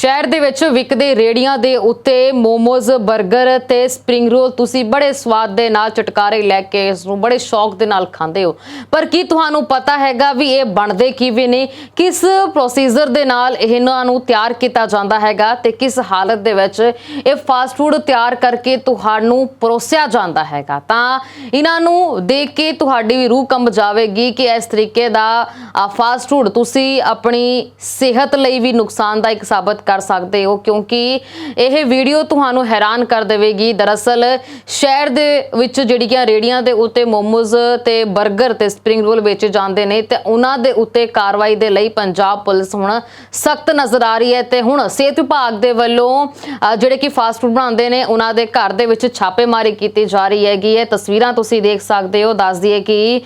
ਸ਼ਹਿਰ ਦੇ ਵਿੱਚ ਵਿਕਦੇ ਰੇੜੀਆਂ ਦੇ ਉੱਤੇ ਮੋਮੋਜ਼ 버ਗਰ ਤੇ ਸਪਰਿੰਗ ਰੋਲ ਤੁਸੀਂ ਬੜੇ ਸਵਾਦ ਦੇ ਨਾਲ ਚਟਕਾਰੇ ਲੈ ਕੇ ਇਸ ਨੂੰ ਬੜੇ ਸ਼ੌਕ ਦੇ ਨਾਲ ਖਾਂਦੇ ਹੋ। ਪਰ ਕੀ ਤੁਹਾਨੂੰ ਪਤਾ ਹੈਗਾ ਵੀ ਇਹ ਬਣਦੇ ਕਿਵੇਂ ਨੇ? ਕਿਸ ਪ੍ਰੋਸੀਜਰ ਦੇ ਨਾਲ ਇਹਨਾਂ ਨੂੰ ਤਿਆਰ ਕੀਤਾ ਜਾਂਦਾ ਹੈਗਾ ਤੇ ਕਿਸ ਹਾਲਤ ਦੇ ਵਿੱਚ ਇਹ ਫਾਸਟ ਫੂਡ ਤਿਆਰ ਕਰਕੇ ਤੁਹਾਨੂੰ ਪਰੋਸਿਆ ਜਾਂਦਾ ਹੈਗਾ? ਤਾਂ ਇਹਨਾਂ ਨੂੰ ਦੇਖ ਕੇ ਤੁਹਾਡੀ ਵੀ ਰੂਹ ਕੰਬ ਜਾਵੇਗੀ ਕਿ ਇਸ ਤਰੀਕੇ ਦਾ ਫਾਸਟ ਫੂਡ ਤੁਸੀਂ ਆਪਣੀ ਸਿਹਤ ਲਈ ਵੀ ਨੁਕਸਾਨਦਾਇਕ ਸਾਬਤ ਕਰ ਸਕਦੇ ਹੋ, ਕਿਉਂਕਿ ਇਹ ਵੀਡੀਓ ਤੁਹਾਨੂੰ ਹੈਰਾਨ ਕਰ ਦੇਵੇਗੀ। ਦਰਅਸਲ, ਸ਼ਹਿਰ ਦੇ ਵਿੱਚ ਜਿਹੜੀਆਂ ਰੇੜੀਆਂ ਦੇ ਉੱਤੇ ਮੋਮੋਜ਼ ਤੇ 버ਗਰ ਤੇ ਸਪਰਿੰਗ ਰੋਲ ਵੇਚੇ ਜਾਂਦੇ ਨੇ, ਤੇ ਉਹਨਾਂ ਦੇ ਉੱਤੇ ਕਾਰਵਾਈ ਦੇ ਲਈ ਪੰਜਾਬ ਪੁਲਿਸ ਹੁਣ ਸਖਤ ਨਜ਼ਰ ਆ ਰਹੀ ਹੈ ਤੇ ਹੁਣ ਸਿਹਤ ਵਿਭਾਗ ਦੇ ਵੱਲੋਂ ਜਿਹੜੇ ਕਿ ਫਾਸਟ ਫੂਡ ਬਣਾਉਂਦੇ ਨੇ, ਉਹਨਾਂ ਦੇ ਘਰ ਦੇ ਵਿੱਚ ਛਾਪੇਮਾਰੀ ਕੀਤੀ ਜਾ ਰਹੀ ਹੈਗੀ ਇਹ ਤਸਵੀਰਾਂ ਤੁਸੀਂ ਦੇਖ ਸਕਦੇ ਹੋ, ਦੱਸ ਦਈਏ ਕਿ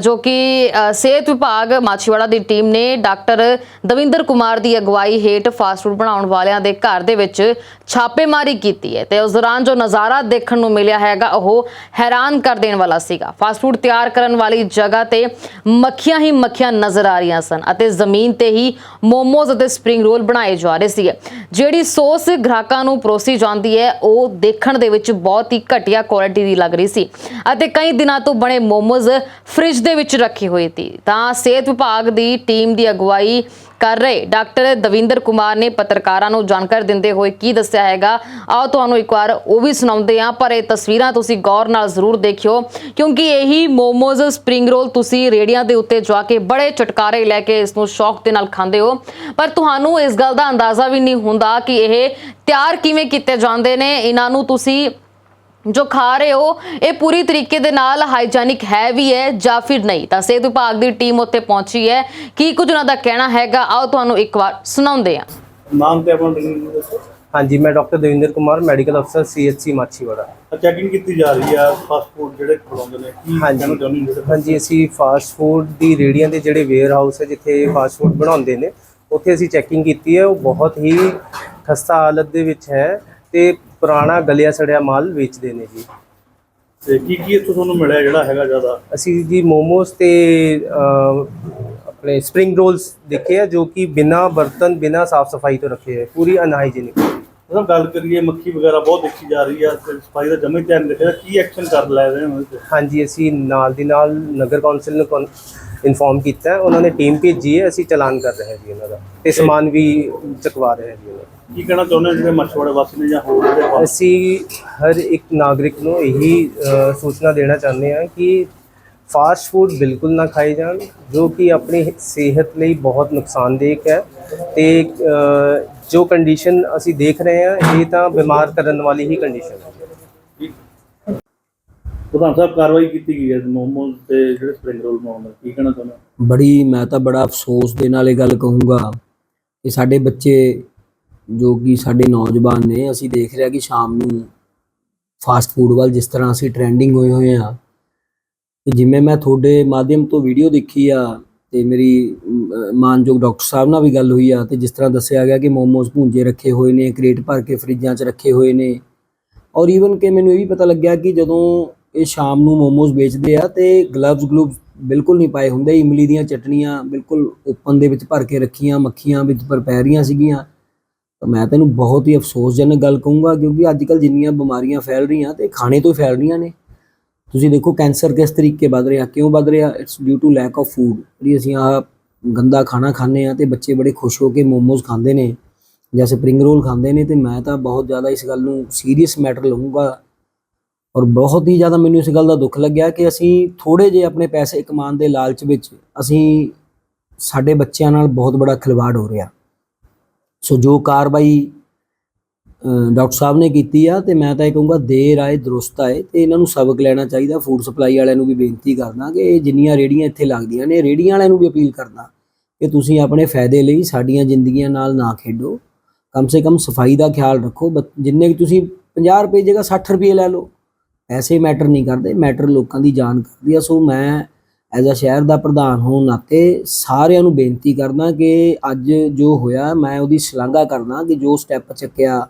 ਜੋ ਕਿ ਸਿਹਤ ਵਿਭਾਗ ਮਾਛੀਵਾੜਾ ਦੀ ਟੀਮ ਨੇ ਡਾਕਟਰ ਦਵਿੰਦਰ ਕੁਮਾਰ ਦੀ ਅਗਵਾਈ ਹੇਠ ਫਾਸਟ ਫੂਡ ਬਣਾਉਣ ਵਾਲਿਆਂ ਦੇ ਘਰ ਦੇ ਵਿੱਚ ਛਾਪੇਮਾਰੀ ਕੀਤੀ ਹੈ ਤੇ ਉਸ ਦੌਰਾਨ ਜੋ ਨਜ਼ਾਰਾ ਦੇਖਣ ਨੂੰ ਮਿਲਿਆ ਹੈਗਾ, ਉਹ ਹੈਰਾਨ ਕਰ ਦੇਣ ਵਾਲਾ ਸੀਗਾ। ਫਾਸਟ ਫੂਡ ਤਿਆਰ ਕਰਨ ਵਾਲੀ ਜਗ੍ਹਾ ਤੇ ਮੱਖੀਆਂ ਹੀ ਮੱਖੀਆਂ ਨਜ਼ਰ ਆ ਰਹੀਆਂ ਸਨ ਅਤੇ ਜ਼ਮੀਨ ਤੇ ਹੀ ਮੋਮੋਜ਼ ਅਤੇ ਸਪਰਿੰਗ ਰੋਲ ਬਣਾਏ ਜਾ ਰਹੇ ਸੀ ਜਿਹੜੀ ਸੌਸ ਗ੍ਰਾਹਕਾਂ ਨੂੰ ਪਰੋਸੀ ਜਾਂਦੀ ਹੈ, ਉਹ ਦੇਖਣ ਦੇ ਵਿੱਚ ਬਹੁਤ ਹੀ ਘਟੀਆ ਕੁਆਲਿਟੀ ਦੀ ਲੱਗ ਰਹੀ ਸੀ ਅਤੇ ਕਈ ਦਿਨਾਂ ਤੋਂ ਬਣੇ ਮੋਮੋਜ਼ ਫ੍ਰਿਜ ਦੇ ਵਿੱਚ ਰੱਖੀ ਹੋਈ ਸੀ। ਤਾਂ ਸਿਹਤ ਵਿਭਾਗ ਦੀ ਟੀਮ ਦੀ ਅਗਵਾਈ ਕਰ ਰਹੇ ਡਾਕਟਰ ਦਵਿੰਦਰ ਕੁਮਾਰ ਨੇ ਪੱਤਰਕਾਰਾਂ ਨੂੰ ਜਾਣਕਾਰੀ ਦਿੰਦੇ ਹੋਏ ਕੀ ਦੱਸਿਆ ਹੈਗਾ। ਆਓ ਤੁਹਾਨੂੰ ਇੱਕ ਵਾਰ ਉਹ ਵੀ ਸੁਣਾਉਂਦੇ ਹਾਂ, ਪਰ ਇਹ ਤਸਵੀਰਾਂ ਤੁਸੀਂ ਗੌਰ ਨਾਲ ਜ਼ਰੂਰ ਦੇਖਿਓ, ਕਿਉਂਕਿ ਇਹੀ ਮੋਮੋਜ਼ ਸਪਰਿੰਗ ਰੋਲ ਤੁਸੀਂ ਰੇੜੀਆਂ ਦੇ ਉੱਤੇ ਜਾ ਕੇ ਬੜੇ ਚਟਕਾਰੇ ਲੈ ਕੇ ਇਸ ਨੂੰ ਸ਼ੌਕ ਦੇ ਨਾਲ ਖਾਂਦੇ ਹੋ। ਪਰ ਤੁਹਾਨੂੰ ਇਸ ਗੱਲ ਦਾ ਅੰਦਾਜ਼ਾ ਵੀ ਨਹੀਂ ਹੁੰਦਾ ਕਿ ਇਹ ਤਿਆਰ ਕਿਵੇਂ ਕੀਤੇ ਜਾਂਦੇ ਨੇ। ਇਹਨਾਂ ਨੂੰ ਤੁਸੀਂ ਜੋ ਖਾ ਰਹੇ ਹੋ ਇਹ ਪੂਰੀ ਤਰੀਕੇ ਦੇ ਨਾਲ ਹਾਈਜੈਨਿਕ ਹੈ ਵੀ ਹੈ ਜਾਂ ਫਿਰ ਨਹੀਂ? ਤਾਂ ਸਿਹਤ ਵਿਭਾਗ ਦੀ ਟੀਮ ਉੱਤੇ ਪਹੁੰਚੀ ਹੈ। ਕੀ ਕੁਝ ਉਹਨਾਂ ਦਾ ਕਹਿਣਾ ਹੈਗਾ? ਆਓ ਤੁਹਾਨੂੰ ਇੱਕ ਵਾਰ ਸੁਣਾਉਂਦੇ ਹਾਂ। ਨਾਮ ਤੇ ਆਪਣਾ ਡਿਗਰੀ ਦੱਸੋ। ਹਾਂਜੀ ਮੈਂ ਡਾਕਟਰ ਦਵਿੰਦਰ ਕੁਮਾਰ ਮੈਡੀਕਲ ਅਫਸਰ ਸੀਐਚਸੀ ਮਾਛੀਵਾੜਾ। ਚੈਕਿੰਗ ਕੀਤੀ ਜਾ ਰਹੀ ਆ ਫਾਸਟ ਫੂਡ ਜਿਹੜੇ ਖਵਾਉਂਦੇ ਨੇ ਕੀ। ਕਹਿਣਾ ਚਾਹੁੰਦੇ ਜਿਹੜੇ ਹਾਂਜੀ ਅਸੀਂ ਫਾਸਟ ਫੂਡ ਦੀ ਰੇੜੀਆਂ ਦੇ ਜਿਹੜੇ ਵੇਅਰ ਹਾਊਸ ਹੈ ਜਿੱਥੇ ਫਾਸਟ ਫੂਡ ਬਣਾਉਂਦੇ ਨੇ ਉੱਥੇ ਅਸੀਂ ਚੈਕਿੰਗ ਕੀਤੀ ਹੈ। ਉਹ ਬਹੁਤ ਹੀ ਖਸਤਾ ਹਾਲਤ ਦੇ ਵਿੱਚ ਹੈ ਤੇ ਪੁਰਾਣਾ ਗਲਿਆ ਸੜਿਆ ਮਾਲ ਵੇਚਦੇ ਨੇ ਜੀ। ਤੇ ਕੀ ਕੀ ਇੱਥੋਂ ਤੁਹਾਨੂੰ ਮਿਲਿਆ ਜਿਹੜਾ ਹੈਗਾ ਜ਼ਿਆਦਾ? ਅਸੀਂ ਜੀ ਮੋਮੋਸ ਤੇ ਅਹ, ਆਪਣੇ ਸਪਰਿੰਗ ਰੋਲਸ ਦੇਖੇ ਆ ਜੋ ਕਿ ਬਿਨਾ ਬਰਤਨ ਬਿਨਾ ਸਾਫ਼ ਸਫ਼ਾਈ ਤੋਂ ਰੱਖੇ ਹੈ ਪੂਰੀ ਅਨਹਾਈਜੀਨਿਕ। ਜਦੋਂ ਗੱਲ ਕਰੀਏ ਮੱਖੀ ਵਗੈਰਾ ਬਹੁਤ ਦੇਖੀ ਜਾ ਰਹੀ ਆ ਤੇ ਸਫ਼ਾਈ ਦਾ ਜਮੇ ਧਿਆਨ ਰੱਖਿਆ। ਕੀ ਐਕਸ਼ਨ ਕਰ ਲੈ ਰਹੇ ਹੋ ਤੇ? ਹਾਂਜੀ ਅਸੀਂ ਨਾਲ ਦੀ ਨਾਲ ਨਗਰ ਕੌਂਸਲ ਨੂੰ ਇਨਫੋਰਮ ਕੀਤਾ ਹੈ। ਉਹਨਾਂ ਨੇ ਟੀਮ ਭੇਜੀ ਹੈ ਅਸੀਂ ਚਲਾਨ ਕਰ ਰਹੇ ਹਾਂ ਜੀ ਉਹਨਾਂ ਦਾ। ਤੇ ਸਮਾਨ ਵੀ ਚੁਕਵਾ ਰਹੇ ਹਾਂ ਜੀ ਉਹਨਾਂ ਦਾ। ਕੀ ਕਹਿਣਾ ਚਾਹੁੰਦੇ ਹੋ ਜਿਹੜੇ ਮਛਵਾੜੇ ਵਾਸੀ ਨੇ ਜਾਂ ਹੋਰ ਜਿਹੜੇ ਅਸੀਂ ਹਰ ਇੱਕ ਨਾਗਰਿਕ ਨੂੰ ਇਹੀ ਅ, ਸੂਚਨਾ ਦੇਣਾ ਚਾਹੁੰਦੇ ਹਾਂ ਕਿ ਫਾਸਟ ਫੂਡ ਬਿਲਕੁਲ ਨਾ ਖਾਏ ਜਾਣ ਜੋ ਕਿ ਆਪਣੀ ਸਿਹਤ ਲਈ ਬਹੁਤ ਨੁਕਸਾਨਦੇਹ ਹੈ। ਤੇ ਅ, ਜੋ ਕੰਡੀਸ਼ਨ ਅਸੀਂ ਦੇਖ ਰਹੇ ਹਾਂ ਇਹ ਤਾਂ ਬਿਮਾਰ ਕਰਨ ਵਾਲੀ ਹੀ ਕੰਡੀਸ਼ਨ ਹੈ ਪ੍ਰਧਾਨ ਸਾਹਿਬ ਕਾਰਵਾਈ ਕੀਤੀ ਗਈ ਹੈ ਮੋਮੋਜ਼ ਤੇ ਜਿਹੜੇ ਸਪਰਿੰਗ ਰੋਲ ਨੇ। ਕੀ ਕਹਿਣਾ ਚਾਹੁੰਦੇ? ਬੜੀ ਮੈਂ ਤਾਂ ਬੜਾ ਅਫਸੋਸ ਦੇ ਨਾਲ ਇਹ ਗੱਲ ਕਹੂੰਗਾ ਕਿ ਸਾਡੇ ਬੱਚੇ ਜੋ ਕਿ ਸਾਡੇ ਨੌਜਵਾਨ ਨੇ ਅਸੀਂ ਦੇਖ ਰਿਹਾ ਕਿ ਸ਼ਾਮ ਨੂੰ ਫਾਸਟ ਫੂਡ ਵੱਲ ਜਿਸ ਤਰ੍ਹਾਂ ਅਸੀਂ ਟ੍ਰੈਂਡਿੰਗ ਹੋਏ ਹੋਏ ਆ ਤੇ ਜਿਵੇਂ ਮੈਂ ਤੁਹਾਡੇ ਮਾਧਿਅਮ ਤੋਂ ਵੀਡੀਓ ਦੇਖੀ ਆ ਤੇ ਮੇਰੀ ਮਾਨਯੋਗ ਡਾਕਟਰ ਸਾਹਿਬ ਨਾਲ ਵੀ ਗੱਲ ਹੋਈ ਆ ਤੇ ਜਿਸ ਤਰ੍ਹਾਂ ਦੱਸਿਆ ਗਿਆ ਕਿ ਮੋਮੋਸ ਭੁੰਜੇ ਰੱਖੇ ਹੋਏ ਨੇ, ਕ੍ਰੇਟ ਭਰ ਕੇ ਫਰਿੱਜਾਂ 'ਚ ਰੱਖੇ ਹੋਏ ਨੇ। ਔਰ ਈਵਨ ਕਿ ਮੈਨੂੰ ਇਹ ਵੀ ਪਤਾ ਲੱਗਿਆ ਕਿ ਜਦੋਂ ਇਹ ਸ਼ਾਮ ਨੂੰ ਮੋਮੋਸ ਵੇਚਦੇ ਆ ਤੇ ਗਲਵਜ਼ ਗਲੂਵਜ਼ ਬਿਲਕੁਲ ਨਹੀਂ ਪਾਏ ਹੁੰਦੇ, ਇਮਲੀ ਦੀਆਂ ਚਟਣੀਆਂ ਬਿਲਕੁਲ ਓਪਨ ਦੇ ਵਿੱਚ ਭਰ ਕੇ ਰੱਖੀਆਂ, ਮੱਖੀਆਂ ਵਿੱਚ ਪਰ ਪੈ ਰਹੀਆਂ ਸੀਗੀਆਂ। ਤਾਂ ਮੈਂ ਤੈਨੂੰ ਬਹੁਤ ਹੀ ਅਫਸੋਸਜਨਕ ਗੱਲ ਕਹੂੰਗਾ ਕਿਉਂਕਿ ਅੱਜ ਕੱਲ ਜਿੰਨੀਆਂ ਬਿਮਾਰੀਆਂ ਫੈਲ ਰਹੀਆਂ ਤੇ ਖਾਣੇ ਤੋਂ ਹੀ ਫੈਲ ਰਹੀਆਂ ਨੇ। ਤੁਸੀਂ ਦੇਖੋ ਕੈਂਸਰ ਕਿਸ ਤਰੀਕੇ ਵੱਧ ਰਿਹਾ, ਕਿਉਂ ਵੱਧ ਰਿਹਾ? It's due to lack of food ਜਿਹੜੀ ਅਸੀਂ ਆ ਗੰਦਾ ਖਾਣਾ ਖਾਂਦੇ ਆ ਤੇ ਬੱਚੇ ਬੜੇ ਖੁਸ਼ ਹੋ ਕੇ ਮੋਮੋਜ਼ ਖਾਂਦੇ ਨੇ ਜਾਂ ਸਪਰਿੰਗ ਰੋਲ ਖਾਂਦੇ ਨੇ ਤੇ ਮੈਂ ਤਾਂ ਬਹੁਤ ਜ਼ਿਆਦਾ ਇਸ ਗੱਲ ਨੂੰ ਸੀਰੀਅਸ ਮੈਟਰ ਲਵਾਂਗਾ ਔਰ ਬਹੁਤ ਹੀ ਜ਼ਿਆਦਾ ਮੈਨੂੰ ਇਸ ਗੱਲ ਦਾ ਦੁੱਖ ਲੱਗਿਆ ਕਿ ਅਸੀਂ ਥੋੜੇ ਜਿਹੇ ਆਪਣੇ ਪੈਸੇ ਕਮਾਉਣ ਦੇ ਲਾਲਚ ਵਿੱਚ ਅਸੀਂ ਸਾਡੇ ਬੱਚਿਆਂ ਨਾਲ ਬਹੁਤ ਬੜਾ ਖਿਲਵਾੜ ਹੋ ਰਿਹਾ। ਸੋ ਜੋ ਕਾਰਵਾਈ ਡਾਕਟਰ ਸਾਹਿਬ ਨੇ ਕੀਤੀ ਆ ਤੇ ਮੈਂ ਤਾਂ ਇਹ ਕਹੂੰਗਾ ਦੇਰ ਆਏ, ਦਰੁਸਤ ਆਏ ਤੇ ਇਹਨਾਂ ਨੂੰ ਸਬਕ ਲੈਣਾ ਚਾਹੀਦਾ ਫੂਡ ਸਪਲਾਈ ਵਾਲਿਆਂ ਨੂੰ ਵੀ ਬੇਨਤੀ ਕਰਦਾ ਕਿ ਇਹ ਜਿੰਨੀਆਂ ਰੇੜੀਆਂ ਇੱਥੇ ਲੱਗਦੀਆਂ ਨੇ ਰੇੜੀਆਂ ਵਾਲਿਆਂ ਨੂੰ ਵੀ ਅਪੀਲ ਕਰਦਾ ਕਿ ਤੁਸੀਂ ਆਪਣੇ ਫਾਇਦੇ ਲਈ ਸਾਡੀਆਂ ਜ਼ਿੰਦਗੀਆਂ ਨਾਲ ਨਾ ਖੇਡੋ। ਕਮ ਸੇ ਕਮ ਸਫ਼ਾਈ ਦਾ ਖਿਆਲ ਰੱਖੋ ਬ- ਜਿੰਨੇ ਕਿ ਤੁਸੀਂ 50 ਰੁਪਏ ਜਗ੍ਹਾ 60 ਰੁਪਏ ਲੈ ਲਓ ਐਸੇ ਮੈਟਰ ਨਹੀਂ ਕਰਦੇ, ਮੈਟਰ ਲੋਕਾਂ ਦੀ ਜਾਨ ਕਰਦੀ ਆ। ਸੋ ਮੈਂ ਐਜ਼ ਅ ਸ਼ਹਿਰ ਦਾ ਪ੍ਰਧਾਨ ਹੋਣ ਨਾਤੇ ਸਾਰਿਆਂ ਨੂੰ ਬੇਨਤੀ ਕਰਦਾ ਕਿ ਅੱਜ ਜੋ ਹੋਇਆ, ਮੈਂ ਉਹਦੀ ਸ਼ਲਾਘਾ ਕਰਦਾ ਕਿ ਜੋ ਸਟੈਪ ਚੱਕਿਆ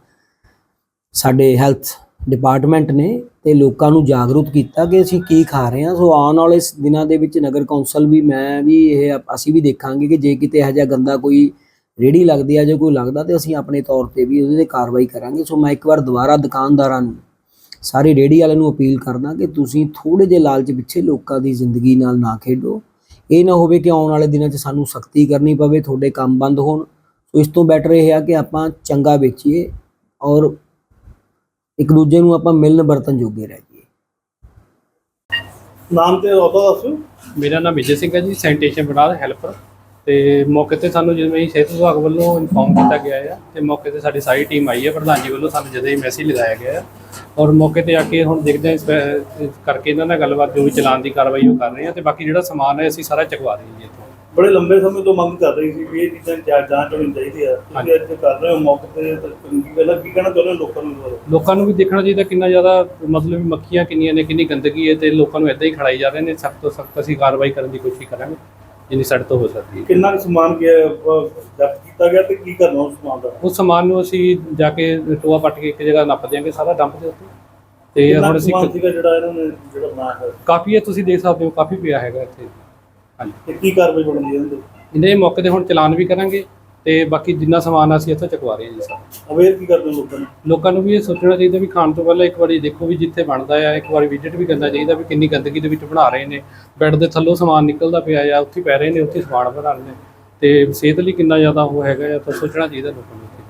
ਸਾਡੇ ਹੈਲਥ ਡਿਪਾਰਟਮੈਂਟ ਨੇ ਤੇ ਲੋਕਾਂ ਨੂੰ ਜਾਗਰੂਕ ਕੀਤਾ ਕਿ ਅਸੀਂ ਕੀ ਖਾ ਰਹੇ ਹਾਂ। ਸੋ ਆਉਣ ਵਾਲੇ ਦਿਨਾਂ ਦੇ ਵਿੱਚ ਨਗਰ ਕੌਂਸਲ ਵੀ, ਮੈਂ ਵੀ ਇਹ ਅਸੀਂ ਵੀ ਦੇਖਾਂਗੇ ਕਿ ਜੇ ਕਿਤੇ ਇਹੋ ਜਿਹਾ ਗੰਦਾ ਕੋਈ ਰੇੜੀ ਲੱਗਦੀ ਆ ਜੇ ਕੋਈ ਲੱਗਦਾ ਤੇ ਅਸੀਂ ਆਪਣੇ ਤੌਰ ਤੇ ਵੀ ਉਹਦੇ ਤੇ ਕਾਰਵਾਈ ਕਰਾਂਗੇ। ਸੋ ਮੈਂ ਇੱਕ ਵਾਰ ਦੁਬਾਰਾ ਦੁਕਾਨਦਾਰਾਂ ਨੂੰ, ਸਾਰੇ ਰੇੜੀ ਵਾਲਿਆਂ ਨੂੰ ਅਪੀਲ ਕਰਦਾ ਕਿ ਤੁਸੀਂ ਥੋੜੇ ਜਿਹੇ ਲਾਲਚ ਪਿੱਛੇ ਲੋਕਾਂ ਦੀ ਜ਼ਿੰਦਗੀ ਨਾਲ ਨਾ ਖੇਡੋ। ਇਹ ਨਾ ਹੋਵੇ ਕਿ ਆਉਣ ਵਾਲੇ ਦਿਨਾਂ 'ਚ ਸਾਨੂੰ ਸਖਤੀ ਕਰਨੀ ਪਵੇ, ਤੁਹਾਡੇ ਕੰਮ ਬੰਦ ਹੋਣ। ਸੋ ਇਸ ਤੋਂ ਬੈਟਰ ਇਹ ਆ ਕਿ ਆਪਾਂ ਚੰਗਾ ਵੇਚੀਏ ਔਰ ਇੱਕ ਦੂਜੇ ਨੂੰ ਆਪਾਂ ਮਿਲਣ ਵਰਤਨ ਜੋਗੇ ਰਹਿ ਜਾਈਏ। ਨਾਮ ਤੇ ਉਹਦਾ ਦੱਸੋ। ਮੇਰਾ ਨਾਮ ਵਿਜੇ ਸਿੰਘ ਹੈ ਜੀ ਸੈਨੀਟੇਸ਼ਨ ਵਿਭਾਗ ਹੈਲਪਰ। ਤੇ ਮੌਕੇ ਤੇ ਸਾਨੂੰ ਜਿਵੇਂ ਸਿਹਤ ਵਿਭਾਗ ਵੱਲੋਂ ਇਨਫੋਰਮ ਕੀਤਾ ਗਿਆ ਹੈ ਤੇ ਮੌਕੇ ਤੇ ਸਾਡੀ ਸਾਰੀ ਟੀਮ ਆਈ ਹੈ ਪ੍ਰਧਾਨ ਜੀ ਵੱਲੋਂ ਸਾਨੂੰ ਜਦੋਂ ਹੀ ਮੈਸੇਜ ਲਗਾਇਆ ਗਿਆ ਹੈ ਔਰ ਮੌਕੇ ਤੇ ਆ ਕੇ ਹੁਣ ਦੇਖਦੇ ਹਾਂ ਕਰਕੇ ਇਹਨਾਂ ਨਾਲ ਗੱਲਬਾਤ ਜੋ ਵੀ ਚਲਾਨ ਦੀ ਕਾਰਵਾਈ ਉਹ ਕਰ ਰਹੇ ਹਾਂ ਤੇ ਬਾਕੀ ਜਿਹੜਾ ਸਮਾਨ ਹੈ ਅਸੀਂ ਸਾਰਾ ਚੁਕਵਾ ਜੀ ਇੱਥੋਂ। ਬੜੇ ਲੰਬੇ ਸਮੇਂ ਤੋਂ ਮੰਗ ਕਰ ਰਹੀ ਸੀ ਵੀ ਇਹ ਚੀਜ਼ਾਂ ਦੀ ਜਾਂਚ ਹੋਣੀ ਚਾਹੀਦੀ ਆ। ਤੁਸੀਂ। ਅੱਜ ਕਰ ਰਹੇ ਹੋ ਮੌਕੇ ਤੇ ਤਾਂ ਚੰਗੀ ਗੱਲ ਕੀ ਕਹਿਣਾ ਚਾਹੁੰਦੇ ਹੋ ਲੋਕਾਂ ਨੂੰ? ਲੋਕਾਂ ਨੂੰ ਵੀ ਦੇਖਣਾ ਚਾਹੀਦਾ ਕਿੰਨਾ ਜ਼ਿਆਦਾ ਮਤਲਬ ਮੱਖੀਆਂ ਕਿੰਨੀਆਂ ਨੇ ਕਿੰਨੀ ਗੰਦਗੀ ਹੈ ਤੇ ਲੋਕਾਂ ਨੂੰ ਇਦਾਂ ਹੀ ਖੜਾਈ ਜਾ ਰਹੇ ਨੇ। ਸਖਤ ਤੋਂ ਸਖਤ ਅਸੀਂ ਕਾਰਵਾਈ ਕਰਨ ਦੀ ਕੋਸ਼ਿਸ਼ ਕਰਾਂਗੇ ਜਿੰਨੀ ਸਾਡੇ ਤੋਂ ਹੋ ਸਕਦੀ ਹੈ। ਕਿੰਨਾ ਸਮਾਨ ਗਿਆ ਜ਼ਬਤ ਕੀਤਾ ਗਿਆ ਤੇ ਕੀ ਕਰਨਾ ਉਸ ਸਮਾਨ ਦਾ? ਉਸ ਸਮਾਨ ਨੂੰ ਅਸੀਂ ਜਾ ਕੇ ਟੋਆ ਪੱਟ ਕੇ ਇੱਕ ਜਗ੍ਹਾ ਨੱਪ ਦਿਆਂਗੇ ਸਾਰਾ ਡੰਪ ਦੇ ਉੱਤੇ। ਤੇ ਹੁਣ ਅਸੀਂ ਜਿਹੜਾ ਇਹਨਾਂ ਨੇ ਜਿਹੜਾ ਬਣਾਇਆ ਹੈ ਕਾਫੀ ਹੈ ਤੁਸੀਂ ਦੇਖ ਸਕਦੇ ਹੋ ਕਾਫੀ ਪਿਆ ਹੈਗਾ ਇੱਥੇ। ਹਾਂਜੀ। ਤੇ ਕੀ ਕਾਰਵਾਈ ਬਣਦੀ ਹੈ ਇਹਦੇ ਇਹਦੇ ਮੌਕੇ ਤੇ ਹੁਣ ਚਲਾਨ ਵੀ ਕਰਾਂਗੇ ਤੇ ਬਾਕੀ ਜਿੰਨਾ ਸਮਾਨ ਅਸੀਂ ਇੱਥੋਂ ਚੁਕਵਾ ਰਹੇ ਹਾਂ ਜੀ ਸਾਰਾ ਅਵੇਅਰ ਕੀ ਕਰਦੇ ਹੋ ਲੋਕਾਂ ਨੂੰ? ਲੋਕਾਂ ਨੂੰ ਵੀ ਇਹ ਸੋਚਣਾ ਚਾਹੀਦਾ ਵੀ ਖਾਣ ਤੋਂ ਪਹਿਲਾਂ ਇੱਕ ਵਾਰੀ ਦੇਖੋ ਵੀ ਜਿੱਥੇ ਬਣਦਾ ਆ ਇੱਕ ਵਾਰੀ ਵਿਜ਼ਿਟ ਵੀ ਕਰਨਾ ਚਾਹੀਦਾ ਵੀ ਕਿੰਨੀ ਗੰਦਗੀ ਦੇ ਵਿੱਚ ਬਣਾ ਰਹੇ ਨੇ। ਬੈੱਡ ਦੇ ਥੱਲੋਂ ਸਮਾਨ ਨਿਕਲਦਾ ਪਿਆ ਆ ਉੱਥੇ ਪੈ ਰਹੇ ਨੇ ਉੱਥੇ ਸਮਾਨ ਬਣਾ ਰਹੇ ਨੇ। ਤੇ ਸਿਹਤ ਲਈ ਕਿੰਨਾ ਜ਼ਿਆਦਾ ਉਹ ਹੈਗਾ ਆ ਤਾਂ ਸੋਚਣਾ ਚਾਹੀਦਾ ਲੋਕਾਂ ਨੂੰ।